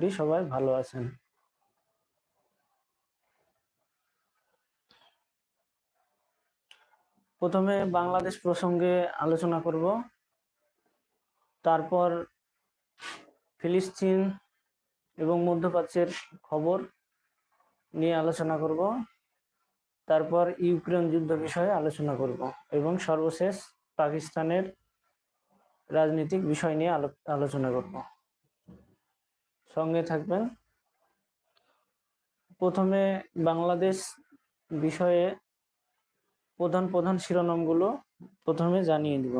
করি সবাই ভালো আছেন। প্রথমে বাংলাদেশ প্রসঙ্গে আলোচনা করব। তারপর ফিলিস্তিন এবং মধ্যপ্রাচ্যের খবর নিয়ে আলোচনা করব। তারপর ইউক্রেন যুদ্ধ বিষয়ে আলোচনা করব এবং সর্বশেষ পাকিস্তানের রাজনৈতিক বিষয় নিয়ে আলো- আলোচনা করব। সঙ্গে থাকবেন। প্রথমে বাংলাদেশ বিষয়ে প্রধান প্রধান শিরোনামগুলো প্রথমে জানিয়ে দিব।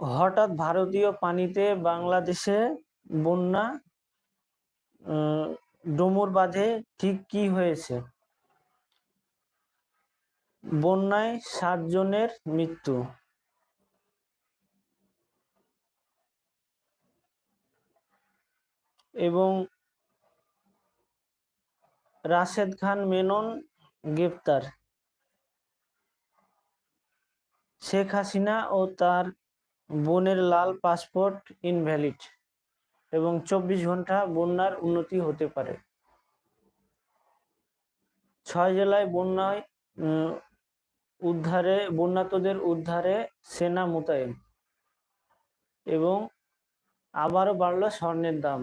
হঠাৎ ভারতীয় পানিতে বাংলাদেশে বন্যা ডোমর বাঁধে, ঠিক কি হয়েছে? বন্যায় সাত জনের মৃত্যু। এবং রাশেদ খান মেনন গ্রেপ্তার। শেখ হাসিনা ও তার বোনের লাল পাসপোর্ট ইনভ্যালিড। এবং চব্বিশ ঘণ্টা বন্যার উন্নতি হতে পারে। ছয় জেলায় বন্যায় উদ্ধারে বন্যাতদের উদ্ধারে সেনা মোতায়েন এবং আবারও বাড়ল স্বর্ণের দাম।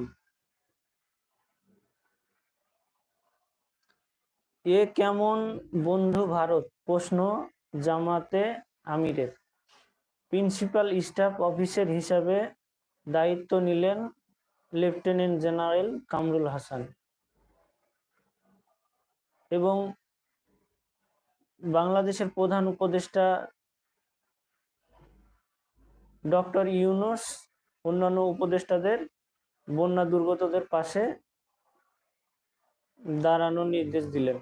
এ কেমন বন্ধু ভারত? প্রশ্ন জামাতে আমিরের। প্রিন্সিপাল স্টাফ অফিসার হিসাবে দায়িত্ব নিলেন লেফটেন্যান্ট জেনারেল কামরুল হাসান এবং বাংলাদেশের প্রধান উপদেষ্টা ডক্টর ইউনুস, অন্যান্য উপদেষ্টাদের বন্যা দুর্গতদের পাশে দাঁড়ানোর নির্দেশ দিলেন।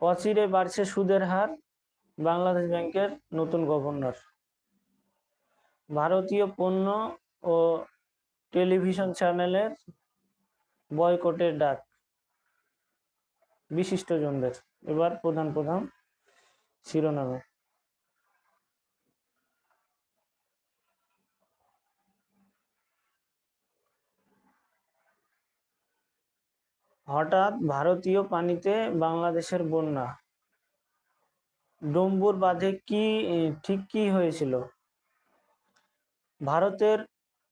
অচিরে বাড়ছে সুদের হার। বাংলাদেশ ব্যাংকের নতুন গভর্নর। ভারতীয় পণ্য ও টেলিভিশন চ্যানেলের বয়কটের ডাক বিশিষ্টজনদের। এবার প্রধান প্রধান শিরোনামে। হঠাৎ ভারতীয় পানিতে বাংলাদেশের বন্যা। ডম্বুর বাঁধে কি, ঠিক কি হয়েছিল? ভারতের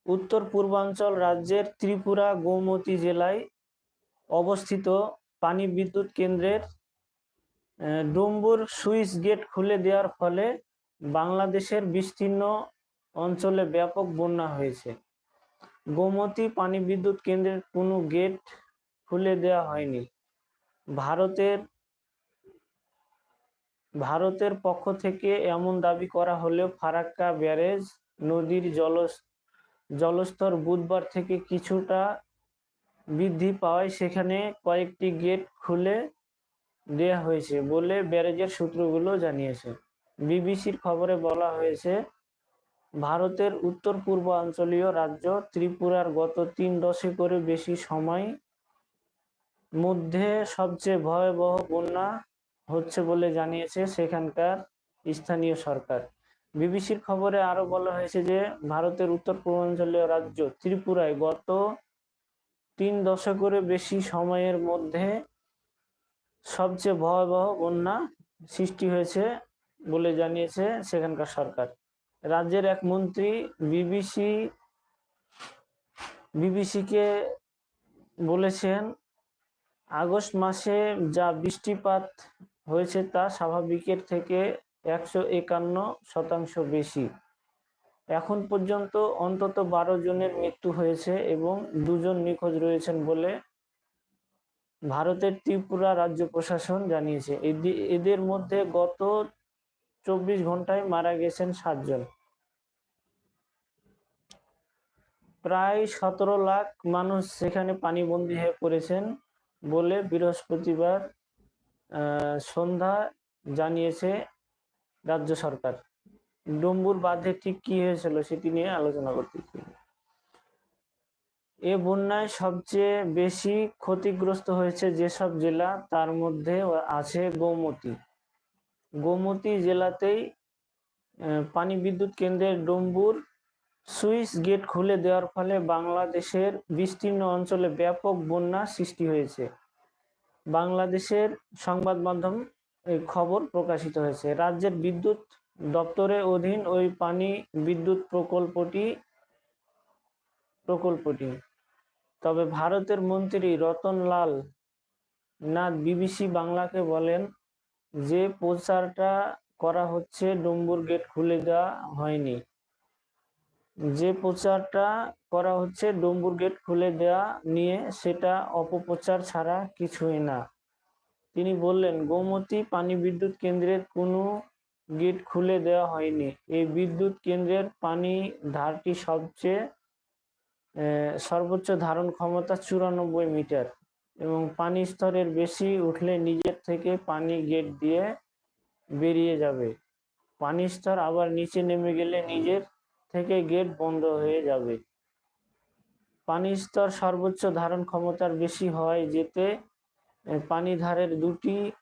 উত্তর পূর্বাঞ্চল রাজ্যের ত্রিপুরা, গোমতী জেলায় অবস্থিত পানি বিদ্যুৎ কেন্দ্রের ডুম্বুর সুইচ গেট খুলে দেওয়ার ফলে বাংলাদেশের বিস্তীর্ণ অঞ্চলে ব্যাপক বন্যা হয়েছে। গোমতী পানি বিদ্যুৎ কেন্দ্রের কোনো গেট খুলে দেওয়া হয়নি। ভারতের ভারতের পক্ষ থেকে এমন দাবি করা হলেও ফারাক্কা ব্যারেজ নদীর জল জলস্তর বুধবার থেকে কিছুটা বৃদ্ধি পাওয়ায় সেখানে কয়েকটি গেট খুলে দেয়া হয়েছে বলে ব্যারেজের সূত্রগুলো জানিয়েছে। বিবিসির খবরে বলা হয়েছে, ভারতের উত্তর পূর্বাঞ্চলীয় রাজ্য ত্রিপুরার গত তিন দশকেরও বেশি সময় মধ্যে সবচেয়ে ভয়াবহ বন্যা হচ্ছে বলে জানিয়েছে সেখানকার স্থানীয় সরকার। বিবিসির খবরে আরও বলা হয়েছে যে, ভারতের উত্তর পূর্বাঞ্চলীয় রাজ্য ত্রিপুরায় গত তিন দশকেরও বেশি সময়ের মধ্যে সবচেয়ে ভয়াবহ বন্যা সৃষ্টি হয়েছে বলে জানিয়েছে সেখানকার সরকার। রাজ্যের এক মন্ত্রী বিবিসি, বিবিসিকে বলেছেন, আগস্ট মাসে যা বৃষ্টিপাত হয়েছে তা স্বাভাবিকের থেকে একশো একান্ন শতাংশ বেশি। এখন পর্যন্ত অন্তত বারো জনের মৃত্যু হয়েছে এবং দুজন নিখোঁজ রয়েছেন বলে ভারতের ত্রিপুরা রাজ্য প্রশাসন জানিয়েছে। এদি- এদের মধ্যে গত চব্বিশ ঘন্টায় মারা গেছেন সাতজন। প্রায় সতেরো লাখ মানুষ সেখানে পানিবন্দী হয়ে পড়েছেন বলে বৃহস্পতিবার সন্ধ্যা জানিয়েছে রাজ্য সরকার। ডম্বুর বাঁধে ঠিক কি হয়েছিল সেটি নিয়ে আলোচনা করতেছি। এ বন্যায় সবচেয়ে বেশি ক্ষতিগ্রস্ত হয়েছে যেসব জেলা, তার মধ্যে আছে গোমতী। গোমতী জেলাতেই পানি বিদ্যুৎ কেন্দ্রের ডম্বুর সুইস গেট খুলে দেওয়ার ফলে বাংলাদেশের বিস্তীর্ণ অঞ্চলে ব্যাপক বন্যা সৃষ্টি হয়েছে। বাংলাদেশের সংবাদ মাধ্যম খবর প্রকাশিত হয়েছে। রাজ্যের বিদ্যুৎ দপ্তরের অধীন ওই পানি বিদ্যুৎ প্রকল্পটি প্রকল্পটি। তবে ভারতের মন্ত্রী রতনলাল নাথ বিবিসি বাংলাকে বলেন যে প্রচারটা করা হচ্ছে ডম্বুর গেট খুলে দেওয়া হয়নি। যে প্রচারটা করা হচ্ছে ডম্বুর গেট খুলে দেওয়া নিয়ে সেটা অপপ্রচার ছাড়া কিছুই না। তিনি বললেন, গোমতী পানি বিদ্যুৎ কেন্দ্রের কোনো গেট খুলে দেওয়া হয়নি। এই বিদ্যুৎ কেন্দ্রের পানি ধারটি সবচেয়ে সর্বোচ্চ ধারণ ক্ষমতা চুরানব্বই মিটার এবং পানি স্তরের বেশি উঠলে নিজের থেকে পানি গেট দিয়ে বেরিয়ে যাবে। পানি স্তর আবার নিচে নেমে গেলে নিজের থেকে গেট বন্ধ হয়ে যাবে। পানি স্তর সর্বোচ্চ ধারণ ক্ষমতার বেশি হয়, যেতে পানি ধারের দুটি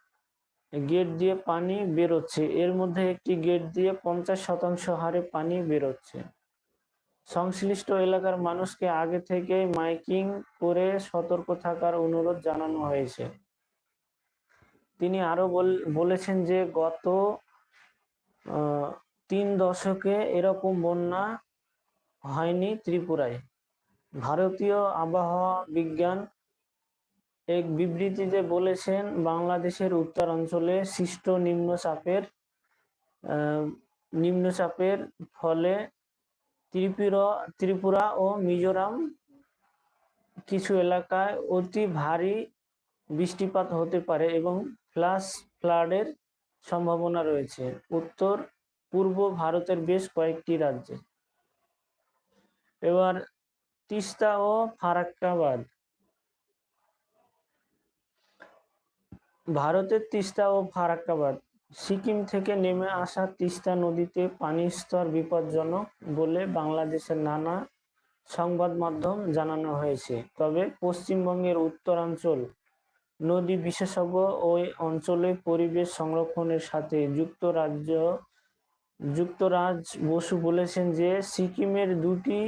গেট দিয়ে পানি বেরোচ্ছে। এর মধ্যে একটি গেট দিয়ে পঞ্চাশ শতাংশ হারে পানি বেরোচ্ছে। সংশ্লিষ্ট এলাকার মানুষকে আগে থেকে মাইকিং করে সতর্ক থাকার অনুরোধ জানানো হয়েছে। তিনি আরও বল- বলেছেন যে, গত তিন দশকে এরকম বন্যা হয়নি ত্রিপুরায়। ভারতীয় আবহাওয়া বিজ্ঞান এক বিবৃতিতে বলেছেন, বাংলাদেশের উত্তরাঞ্চলে সৃষ্ট নিম্নচাপের নিম্নচাপের ফলে ত্রিপুরা ত্রিপুরা ও মিজোরাম কিছু এলাকায় অতি ভারী বৃষ্টিপাত হতে পারে এবং ফ্লাশ ফ্লাডের সম্ভাবনা রয়েছে। উত্তর, পূর্ব ভারতের বেশ কয়েকটি রাজ্যে। এবার তিস্তা ও ফারাক্কাবাদ। ভারতের তিস্তা ও ফারাক্কাবাদ। সিকিম থেকে নেমে আসা তিস্তা নদীতে পানির স্তর বিপজ্জনক বলে বাংলাদেশের নানা সংবাদ মাধ্যম জানানো হয়েছে। তবে পশ্চিমবঙ্গের উত্তরাঞ্চল নদী বিশেষজ্ঞ ওই অঞ্চলে পরিবেশ সংরক্ষণের সাথে যুক্তরাজ্য, যুক্তরাজ বসু বলেছেন যে, সিকিমের দুটি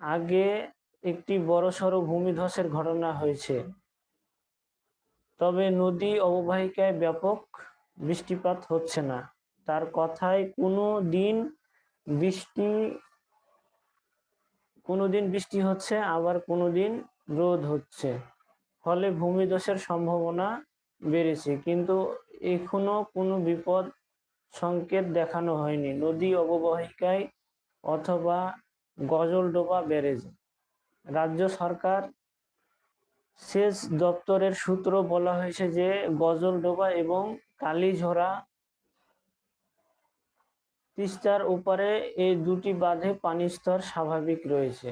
আগে একটি বড়সড় ভূমিধসের ঘটনা হয়েছে। তবে নদী অববাহিকায় ব্যাপক বৃষ্টিপাত হচ্ছে না। তার কথায় কোনো দিন বৃষ্টি, কোনো দিন বৃষ্টি হচ্ছে, আবার কোনো দিন রোদ হচ্ছে। ফলে ভূমিধসের সম্ভাবনা বেড়েছে, কিন্তু এখনও কোনো বিপদ সংকেত দেখানো হয়নি। নদী অববাহিকায় অথবা গজলডোবা ব্যারেজ রাজ্য সরকার সেচ দপ্তরের সূত্র বলা হয়েছে যে গজলডোবা এবং কালীঝোড়া তিস্তার উপরে এই দুটি বাঁধে পানির স্তর স্বাভাবিক রয়েছে।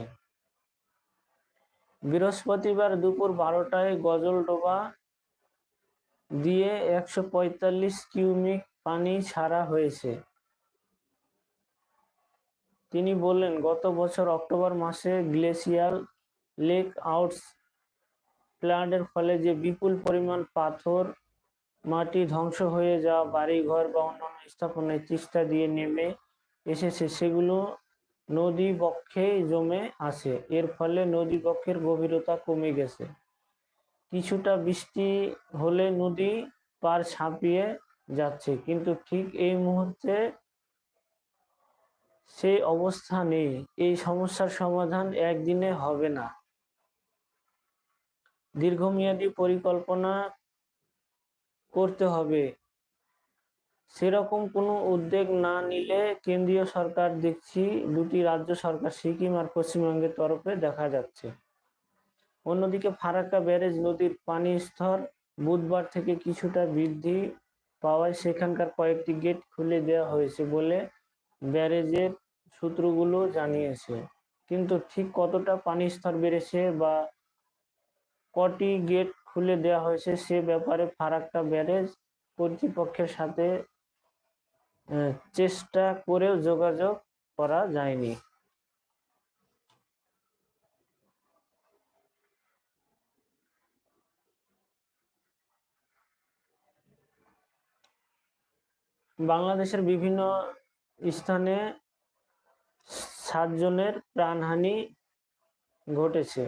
বৃহস্পতিবার দুপুর বারোটায় গজলডোবা দিয়ে একশো পঁয়তাল্লিশ কিউমিক পানি ছাড়া হয়েছে। তিনি বললেন, গত বছর অক্টোবর মাসে গ্লেসিয়াল লেক আউটস প্ল্যান্টের ফলে যে বিপুল পরিমাণ পাথর, মাটি ধ্বংস হয়ে যাওয়া, বাড়িঘর বা অন্যান্য স্থাপনায় তিস্তা দিয়ে নেমে এসেছে, সেগুলো নদী বক্ষে জমে আছে। এর ফলে নদী বক্ষের গভীরতা কমে গেছে। কিছুটা বৃষ্টি হলে নদী পার ছাপিয়ে যাচ্ছে, কিন্তু ঠিক এই মুহূর্তে সেই অবস্থা নেই। এই সমস্যার সমাধান একদিনে হবে না। দীর্ঘমেয়াদী পরিকল্পনা করতে হবে। সেরকম কোনো উদ্যোগ না নিলে কেন্দ্রীয় সরকার দেখছি দুটি রাজ্য সরকার, সিকিম আর পশ্চিমবঙ্গের তরফে দেখা যাচ্ছে। অন্যদিকে ফারাক্কা ব্যারেজ নদীর পানি স্তর বুধবার থেকে কিছুটা বৃদ্ধি পাওয়ায় সেখানকার কয়েকটি গেট খুলে দেওয়া হয়েছে বলে ব্যারেজের সূত্রগুলো জানিয়েছে। কিন্তু ঠিক কতটা পানির স্তর বেড়েছে বা কটি গেট খুলে দেওয়া হয়েছে, সে ব্যাপারে ফারাক্কা ব্যারেজ কর্তৃপক্ষের সাথে চেষ্টা করেও যোগাযোগ করা যায়নি। বাংলাদেশের বিভিন্ন স্থানে সাতজনের প্রাণহানি ঘটেছে।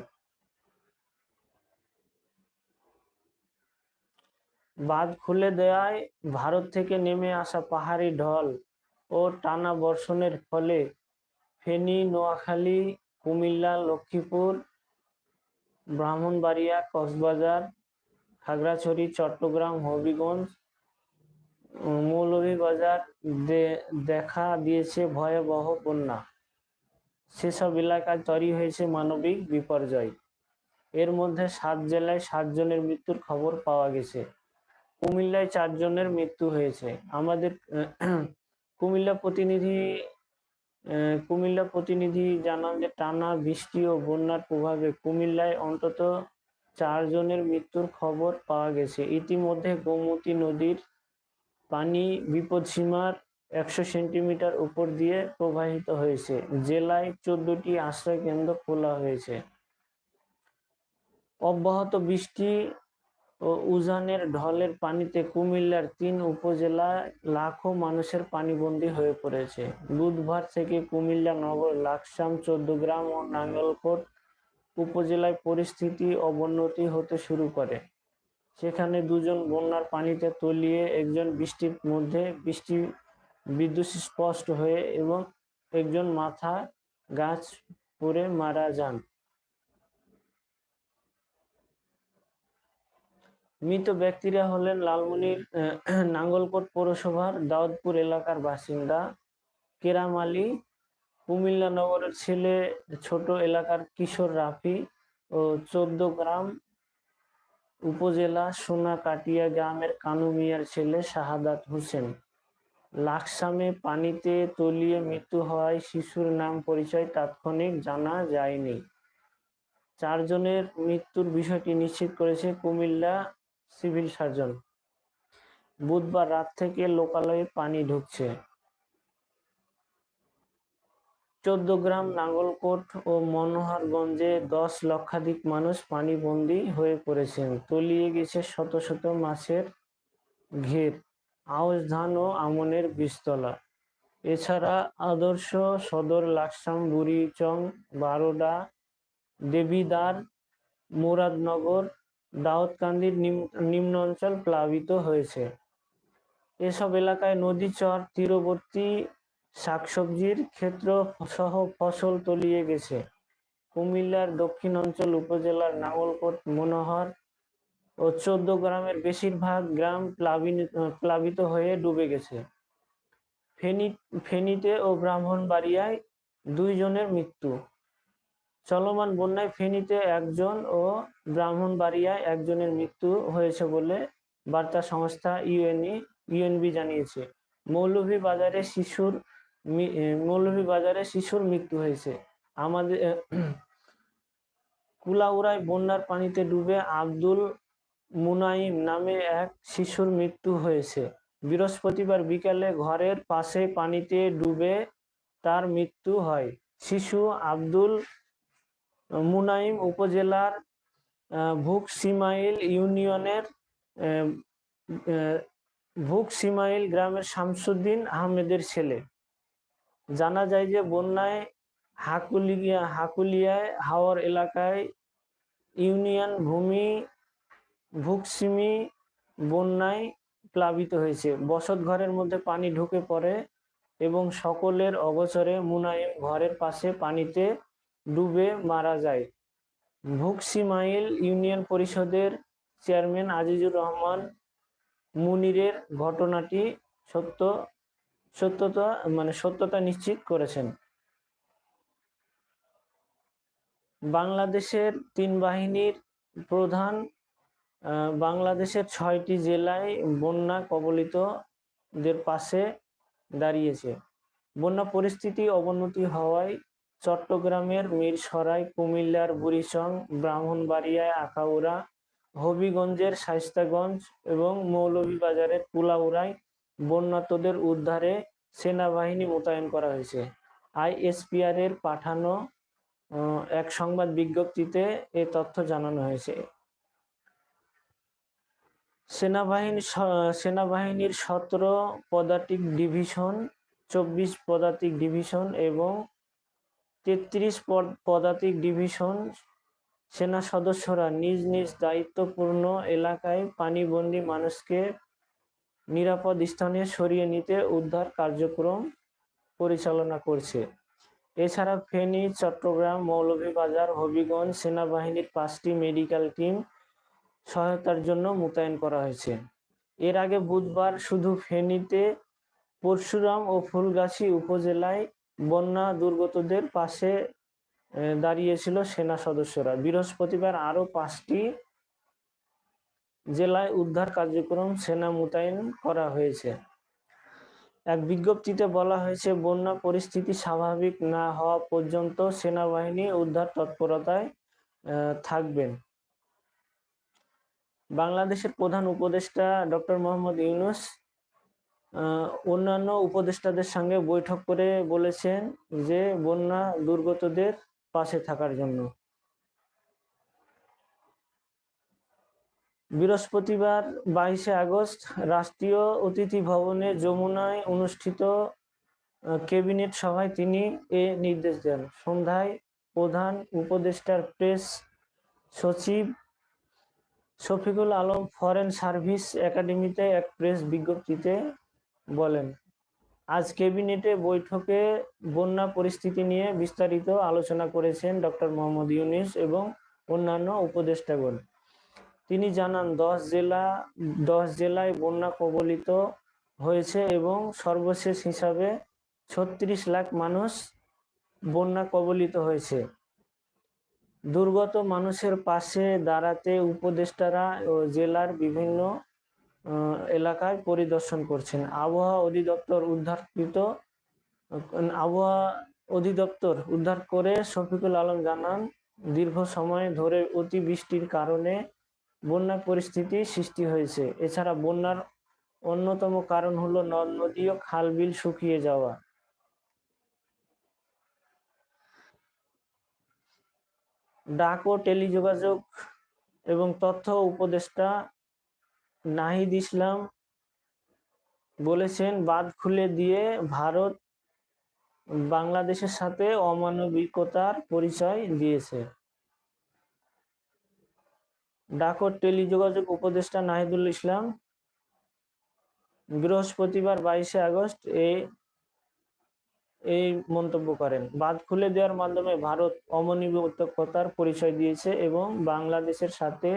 বাঁধ খুলে দেওয়ায় ভারত থেকে নেমে আসা পাহাড়ি ঢল ও টানা বর্ষণের ফলে ফেনী, নোয়াখালী, কুমিল্লা, লক্ষ্মীপুর, ব্রাহ্মণবাড়িয়া, কক্সবাজার, খাগড়াছড়ি, চট্টগ্রাম, হবিগঞ্জ মৌলভীবাজার দেখা দিয়েছে ভয়াবহ বন্যা। সেসব এলাকায় তৈরি হয়েছে মানবিক বিপর্যয়। এর মধ্যে সাত জেলায় সাতজনের মৃত্যুর খবর পাওয়া গেছে। কুমিল্লায় চারজনের মৃত্যু হয়েছে। আমাদের কুমিল্লা প্রতিনিধি কুমিল্লা প্রতিনিধি জানান যে টানা বৃষ্টি ও বন্যার প্রভাবে কুমিল্লায় অন্তত চারজনের মৃত্যুর খবর পাওয়া গেছে। ইতিমধ্যে গোমতী নদীর পানি বিপদসীমার একশো সেন্টিমিটার উপর দিয়ে প্রবাহিত হয়েছে। জেলায় চোদ্দটি আশ্রয় কেন্দ্র খোলা হয়েছে। অব্যাহত বৃষ্টি ও উজানের ঢলের পানিতে কুমিল্লার তিন উপজেলায় লাখো মানুষের পানিবন্দী হয়ে পড়েছে। বুধবার থেকে কুমিল্লা নগর, লাকসাম, চৌদ্দগ্রাম ও নাঙ্গলকোট উপজেলায় পরিস্থিতি অবনতি হতে শুরু করে। সেখানে দুজন বন্যার পানিতে তলিয়ে একজন বৃষ্টির মধ্যে বৃষ্টি বিদ্যুৎ স্পষ্ট হয়ে এবং একজন মাথা গাছ পড়ে মারা যান। মৃত ব্যক্তিরা হলেন লালমনির নাঙ্গলকোট পৌরসভার দাউদপুর এলাকার বাসিন্দা কেরাম আলী, কুমিল্লা নগরের ছেলে, ছোট এলাকার কিশোর রাফি ও চোদ্দ গ্রাম উপজেলা সোনাকাটিয়া গ্রামের কানু মিয়ার ছেলে শাহাদাত হোসেন। লাকসামে পানিতে তলিয়ে মৃত্যু হওয়ায় শিশুর নাম পরিচয় তাৎক্ষণিক জানা যায়নি। চারজনের মৃত্যুর বিষয়টি নিশ্চিত করেছে কুমিল্লা সিভিল সার্জন। বুধবার রাত থেকে লোকালয়ে পানি ঢুকছে। চোদ্দ গ্রাম নাঙ্গলকোট ও মনোহরগঞ্জে দশ লক্ষাধিক মানুষ পানিবন্দী হয়ে পড়েছেন। তলিয়ে গেছে শত শত মাছের ঘের, আউশ ধান ও আমনের বীজতলা। এছাড়া আদর্শ সদর লাকসাম, বুড়িচং, বারোডা, দেবিদার, মুরাদনগর দাউদকান্দির নিম- নিম্ন অঞ্চল প্লাবিত হয়েছে। এসব এলাকায় নদী, চর, তীরবর্তী শাকসবজির ক্ষেত্র সহ ফসল তলিয়ে গেছে। কুমিল্লার দক্ষিণ অঞ্চল উপজেলার নাগলকোট, মনোহর ও চোদ্দ গ্রামের বেশিরভাগ গ্রাম প্লাবিত হয়ে ডুবে গেছে। ফেনী, ফেনীতে ও ব্রাহ্মণবাড়িয়ায় দুইজনের মৃত্যু। চলমান বন্যায় ফেনীতে একজন ও ব্রাহ্মণবাড়িয়ায় একজনের মৃত্যু হয়েছে বলে বার্তা সংস্থা ইউএনই, ইউএনবি জানিয়েছে। মৌলভীবাজারে শিশুর মৌলভীবাজারে শিশুর মৃত্যু হয়েছে। আমাদের কুলাউড়ায় বন্যার পানিতে ডুবে আব্দুল মুনাইম নামে এক শিশুর মৃত্যু হয়েছে। বৃহস্পতিবার বিকালে ঘরের পাশে পানিতে ডুবে তার মৃত্যু হয়। শিশু আব্দুল মুনাইম উপজেলার ভুকসিমাইল ইউনিয়নের ভুকসিমাইল গ্রামের শামসুদ্দিন আহমেদের ছেলে। জানা যায় যে বন্যায় হাকুলিয়া, হাকুলিয়ায়, হাওর এলাকায় ইউনিয়ন ভূমি ভুকসিমি বন্যায় প্লাবিত হয়েছে। বসত ঘরের মধ্যে পানি ঢুকে পড়ে এবং সকলের অগোচরে মুনায়েম ঘরের পাশে পানিতে ডুবে মারা যায়। ভুকসিমাইল ইউনিয়ন পরিষদের চেয়ারম্যান আজিজুর রহমান মুনিরের ঘটনাটি সত্য, সত্যতা মানে সত্যতা নিশ্চিত করেছেন। বাংলাদেশের তিন বাহিনীর প্রধান বাংলাদেশের ছয়টি জেলায় বন্যা কবলিতদের পাশে দাঁড়িয়েছে। বন্যা পরিস্থিতি অবনতি হওয়ায় চট্টগ্রামের মিরসরাই, কুমিল্লার বুড়িচং, ব্রাহ্মণবাড়িয়ায় আখাউড়া, হবিগঞ্জের শাইস্তাগঞ্জ এবং মৌলভীবাজারের কুলাউড়ায় বন্যাতদের উদ্ধারে সেনাবাহিনী মোতায়েন করা হয়েছে। আইএসপিআর এর পাঠানো এক সংবাদ বিজ্ঞপ্তিতে এ তথ্য জানানো হয়েছে। সেনাবাহিনী সেনাবাহিনীর সতেরো পদাতিক ডিভিশন, চব্বিশ পদাতিক ডিভিশন এবং তেত্রিশ পদাতিক ডিভিশন সেনা সদস্যরা নিজ নিজ দায়িত্বপূর্ণ এলাকায় পানিবন্দী মানুষকে নিরাপদ স্থানে সরিয়ে নিতে উদ্ধার কার্যক্রম পরিচালনা করছে। এছাড়া ফেনী, চট্টগ্রাম, মৌলভীবাজার, হবিগঞ্জ সেনাবাহিনীর পাঁচটি মেডিকেল টিম সহায়তার জন্য মোতায়েন করা হয়েছে। এর আগে বুধবার শুধু ফেনীতে পরশুরাম ও ফুলগাছি উপজেলায় বন্যা দুর্গতদের পাশে দাঁড়িয়েছিল সেনা সদস্যরা। বৃহস্পতিবার আরও পাঁচটি জেলায় উদ্ধার কার্যক্রম সেনা মোতায়েন করা হয়েছে। এক বিজ্ঞপ্তিতে বলা হয়েছে, বন্যা পরিস্থিতি স্বাভাবিক না হওয়া পর্যন্ত সেনাবাহিনী উদ্ধার তৎপরতায় থাকবেন। বাংলাদেশের প্রধান উপদেষ্টা ডক্টর মোহাম্মদ ইউনুস অন্যান্য উপদেষ্টাদের সঙ্গে বৈঠক করে বলেছেন যে, বন্যা দুর্গতদের পাশে থাকার জন্য। বৃহস্পতিবার বাইশে আগস্ট রাষ্ট্রীয় অতিথি ভবনে যমুনায় অনুষ্ঠিত ক্যাবিনেট সভায় তিনি এ নির্দেশ দেন। সন্ধ্যায় প্রধান উপদেষ্টার প্রেস সচিব শফিকুল আলম ফরেন সার্ভিস একাডেমিতে এক প্রেস বিজ্ঞপ্তিতে বলেন। আজ ক্যাবিনেটে বৈঠকে বন্যা পরিস্থিতি নিয়ে বিস্তারিত আলোচনা করেছেন ডক্টর মোহাম্মদ ইউনিস এবং অন্যান্য উপদেষ্টাগণ। তিনি জানান, দশ জেলা, দশ জেলায় বন্যা কবলিত হয়েছে এবং সর্বশেষ হিসাবে ছত্রিশ লাখ মানুষ বন্যা কবলিত হয়েছে। দুর্গত মানুষের পাশে দাঁড়াতে উপদেষ্টারা ও জেলার বিভিন্ন এলাকায় পরিদর্শন করছেন। আবহাওয়া অধিদপ্তর উদ্ধারকৃত, আবহাওয়া অধিদপ্তর উদ্ধার করে শফিকুল আলম জানান, দীর্ঘ সময় ধরে অতিবৃষ্টির কারণে বন্যা পরিস্থিতি সৃষ্টি হয়েছে। এছাড়া বন্যার অন্যতম কারণ হলো নদ, নদী ও খাল বিল শুকিয়ে যাওয়া। ডাক ও টেলিযোগাযোগ এবং তথ্য উপদেষ্টা নাহিদ ইসলাম বলেছেন, বাঁধ খুলে দিয়ে ভারত বাংলাদেশের সাথে অমানবিকতার পরিচয় দিয়েছে। ডাক ও টেলিযোগাযোগ উপদেষ্টা নাহিদুল ইসলাম বৃহস্পতিবার বাইশে আগস্ট এই এই মন্তব্য করেন। বাদ খুলে দেওয়ার মাধ্যমে ভারত অমনিবতকতার পরিচয় দিয়েছে এবং বাংলাদেশের সাথে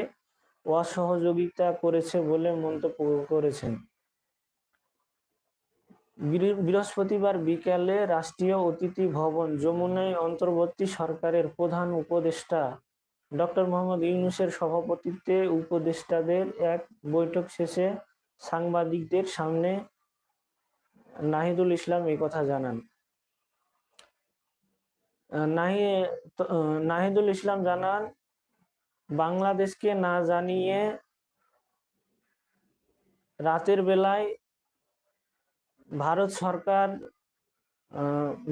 অসহযোগিতা করেছে বলে মন্তব্য করেছেন। বৃহস্পতিবার বিকালে রাষ্ট্রীয় অতিথি ভবন যমুনায় অন্তর্বর্তী সরকারের প্রধান উপদেষ্টা ডক্টর মোহাম্মদ ইউনুসের সভাপতিত্বে উপদেষ্টাদের এক বৈঠক শেষে সাংবাদিকদের সামনে নাহিদুল ইসলাম এই কথা জানান। নাহিদুল ইসলাম জানান বাংলাদেশকে না জানিয়ে রাতের বেলায় ভারত সরকার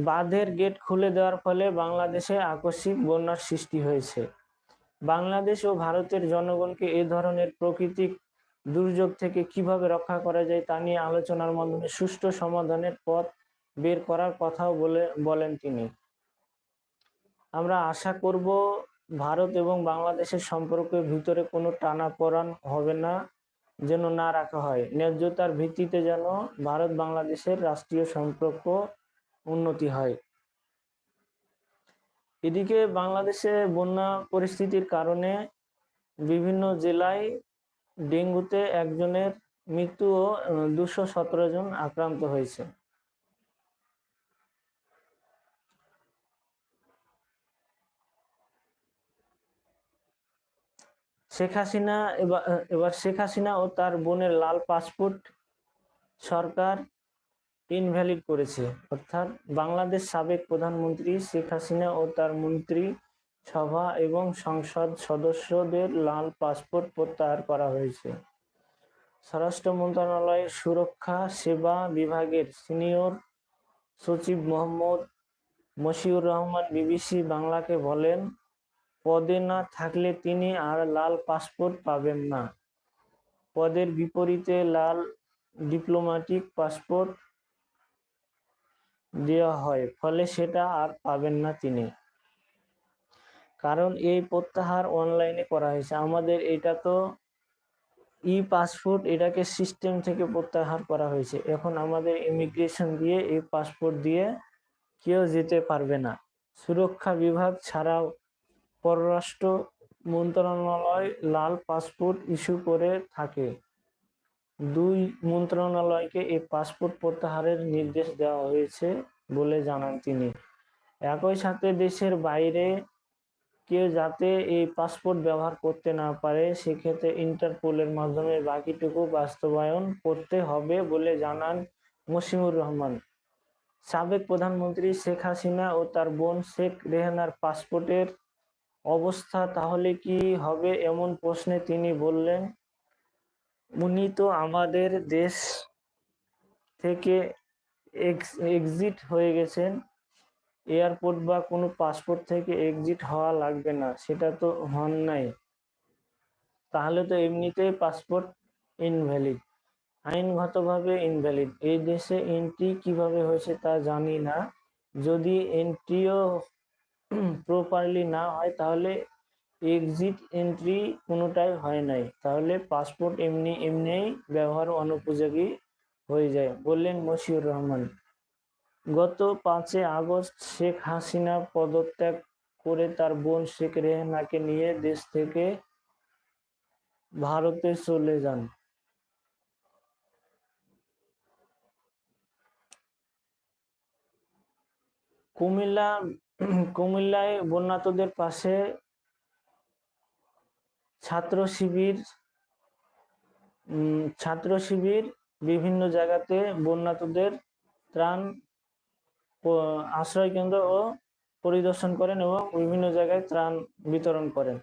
বাঁধের গেট খুলে দেওয়ার ফলে বাংলাদেশে আকস্মিক বন্যার সৃষ্টি হয়েছে। বাংলাদেশ ও ভারতের জনগণকে এ ধরনের প্রাকৃতিক দুর্যোগ থেকে কীভাবে রক্ষা করা যায় তা নিয়ে আলোচনার মাধ্যমে সুষ্ঠু সমাধানের পথ বের করার কথাও বলে, বলেন তিনি। আমরা আশা করব ভারত এবং বাংলাদেশের সম্পর্কের ভিতরে কোনো টানাপোড়ান হবে না যেন না রাখা হয়। ন্যায্যতার ভিত্তিতে যেন ভারত বাংলাদেশের রাষ্ট্রীয় সম্পর্ক উন্নতি হয়। এদিকে বাংলাদেশে বন্যা পরিস্থিতির কারণে বিভিন্ন জেলায় ডেঙ্গুতে একজনের মৃত্যু ও দুশো সতেরো জন আক্রান্ত হয়েছে। শেখ হাসিনা এবার শেখ হাসিনা ও তার বোনের লাল পাসপোর্ট সরকার ইনভ্যালিড করেছে। অর্থাৎ বাংলাদেশ সাবেক প্রধানমন্ত্রী শেখ হাসিনা ও তার মন্ত্রী সভা এবং সংসদ সদস্যদের লাল পাসপোর্ট প্রত্যাহার করা হয়েছে। স্বরাষ্ট্র মন্ত্রণালয়ের সুরক্ষা সেবা বিভাগের সিনিয়র সচিব মোহাম্মদ মশিউর রহমান বিবিসি বাংলাকে বলেন পদে না থাকলে তিনি আর লাল পাসপোর্ট পাবেন না। পদের বিপরীতে লাল ডিপ্লোম্যাটিক পাসপোর্ট দেওয়া হয়, ফলে সেটা আর পাবেন না তিনি। কারণ এই প্রত্যাহার অনলাইনে করা হয়েছে। আমাদের এটা তো ই পাসপোর্ট এটাকে সিস্টেম থেকে প্রত্যাহার করা হয়েছে। এখন আমাদের ইমিগ্রেশন দিয়ে এই পাসপোর্ট দিয়ে কেউ যেতে পারবে না। সুরক্ষা বিভাগ ছাড়াও পররাষ্ট্র মন্ত্রণালয় লাল পাসপোর্ট ইস্যু করে থাকে। দুই মন্ত্রণালয়কে এই পাসপোর্ট প্রত্যাহারের নির্দেশ দেওয়া হয়েছে বলে জানান তিনি। একই সাথে দেশের বাইরে কেউ যাতে এই পাসপোর্ট ব্যবহার করতে না পারে, সেক্ষেত্রে ইন্টারপোলের মাধ্যমে বাকিটুকু বাস্তবায়ন করতে হবে বলে জানান মসিমুর রহমান। সাবেক প্রধানমন্ত্রী শেখ হাসিনা ও তার বোন শেখ রেহানার পাসপোর্টের অবস্থা তাহলে কি হবে এমন প্রশ্নে তিনি বললেন, উনি তো আমাদের দেশ থেকে এক্সিট হয়ে গেছেন। এয়ারপোর্ট বা কোনো পাসপোর্ট থেকে এক্সিট হওয়া লাগবে না, সেটা তো হন নাই। তাহলে তো এমনিতেই পাসপোর্ট ইনভ্যালিড আইনগতভাবে ইনভ্যালিড এই দেশে এন্ট্রি কীভাবে হয়েছে তা জানি না। যদি এন্ট্রিও প্রপারলি না হয়, তাহলে এক্সিট এন্ট্রি কোনোটাই হয় নাই। তাহলে পাসপোর্ট এমনি, এমনিই ব্যবহার অনুপযোগী হয়ে যায়, বললেন মশিউর রহমান। গত পাঁচই আগস্ট শেখ হাসিনা পদত্যাগ করে তার বোন শেখ রেহানাকে নিয়ে দেশ থেকে ভারতে চলে যান। কুমিল্লা কুমিল্লায় বন্যাতদের পাশে ছাত্র শিবির ছাত্র শিবির, বিভিন্ন জায়গাতে বন্যাতদের ত্রাণ আশ্রয় কেন্দ্র ও পরিদর্শন করেন এবং বিভিন্ন জায়গায় ত্রাণ বিতরণ করেন।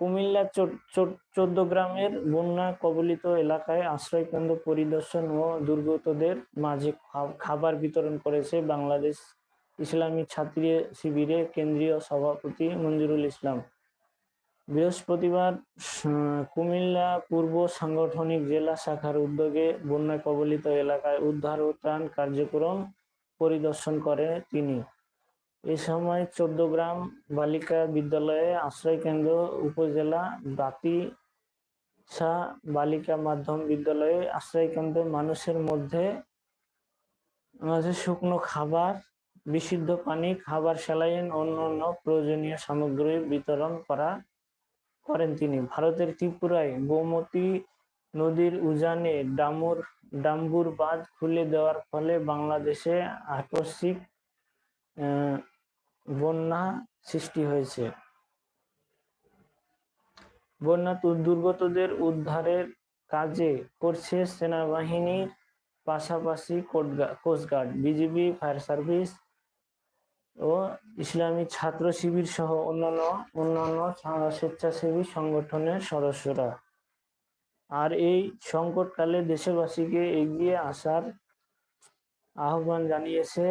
কুমিল্লা চোদ্দ গ্রামের বন্যা কবলিত এলাকায় আশ্রয় কেন্দ্র পরিদর্শন ও দুর্গতদের মাঝে খাবার বিতরণ করেছে বাংলাদেশ ইসলামী ছাত্রী শিবিরে কেন্দ্রীয় সভাপতি মঞ্জুরুল ইসলাম। বৃহস্পতিবার কুমিল্লা পূর্ব সাংগঠনিক জেলা শাখার উদ্যোগে বন্যা কবলিত এলাকায় উদ্ধার ও ত্রাণ কার্যক্রম পরিদর্শন করে তিনি। এ সময় গ্রাম বালিকা বিদ্যালয়ে আশ্রয় কেন্দ্র উপজেলা বাতি শাহ বালিকা মাধ্যম বিদ্যালয়ে আশ্রয় কেন্দ্র মানুষের মধ্যে শুকনো খাবার বিশুদ্ধ পানি, খাবার স্যালাইন অন্যান্য প্রয়োজনীয় সামগ্রী বিতরণ করা করেন তিনি। ভারতের ত্রিপুরায় গোমতী নদীর উজানে ডামুর, ডাম্বুর বাঁধ খুলে দেওয়ার ফলে বাংলাদেশে আকস্মিক বন্যা সৃষ্টি হয়েছে। বন্যা দুর্গতদের উদ্ধারের কাজে করছে সেনাবাহিনীর পাশাপাশি coast guard, BGB fire service ও ইসলামী ছাত্র শিবির সহ অন্যান্য অন্যান্য স্বেচ্ছাসেবী সংগঠনের সদস্যরা। আর এই সংকটকালে দেশবাসীকে এগিয়ে আসার আহ্বান জানিয়েছে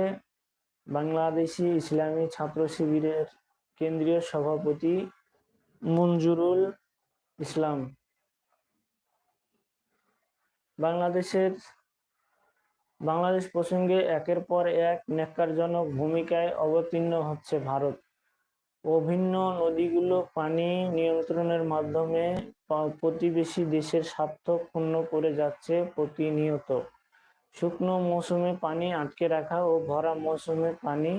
বাংলাদেশি ইসলামী ছাত্র শিবিরের কেন্দ্রীয় সভাপতি মঞ্জুরুল ইসলাম। বাংলাদেশের বাংলাদেশ প্রসঙ্গে একের পর এক ন্যাক্কারজনক ভূমিকায় অবতীর্ণ হচ্ছে ভারত। অভিন্ন নদীগুলো পানি নিয়ন্ত্রণের মাধ্যমে প্রতিবেশী দেশের স্বার্থ ক্ষুণ্ণ করে যাচ্ছে প্রতিনিয়ত। শুকনো মৌসুমে পানি আটকে রাখা ও ভরা মৌসুমে পানি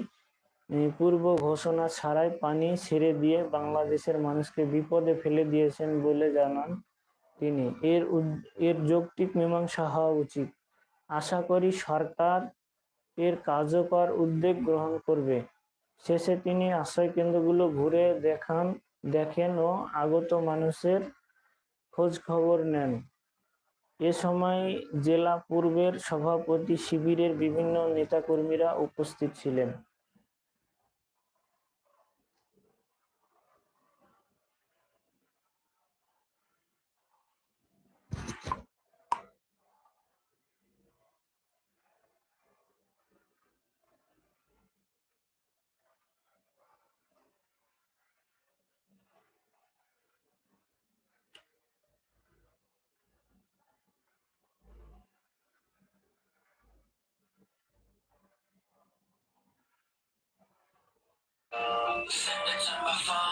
পূর্ব ঘোষণা ছাড়াই পানি ছেড়ে দিয়ে বাংলাদেশের মানুষকে বিপদে ফেলে দিয়েছেন বলে জানান তিনি। এর এর যৌক্তিক মীমাংসা হওয়া উচিত। আশা করি সরকার এর কার্যকর উদ্যোগ গ্রহণ করবে। শেষে তিনি আশ্রয় কেন্দ্রগুলো ঘুরে দেখান, দেখেন ও আগত মানুষের খোঁজ খবর নেন। এ সময় জেলা পূর্বের সভাপতি শিবিরের বিভিন্ন নেতাকর্মীরা উপস্থিত ছিলেন। Send it to my phone.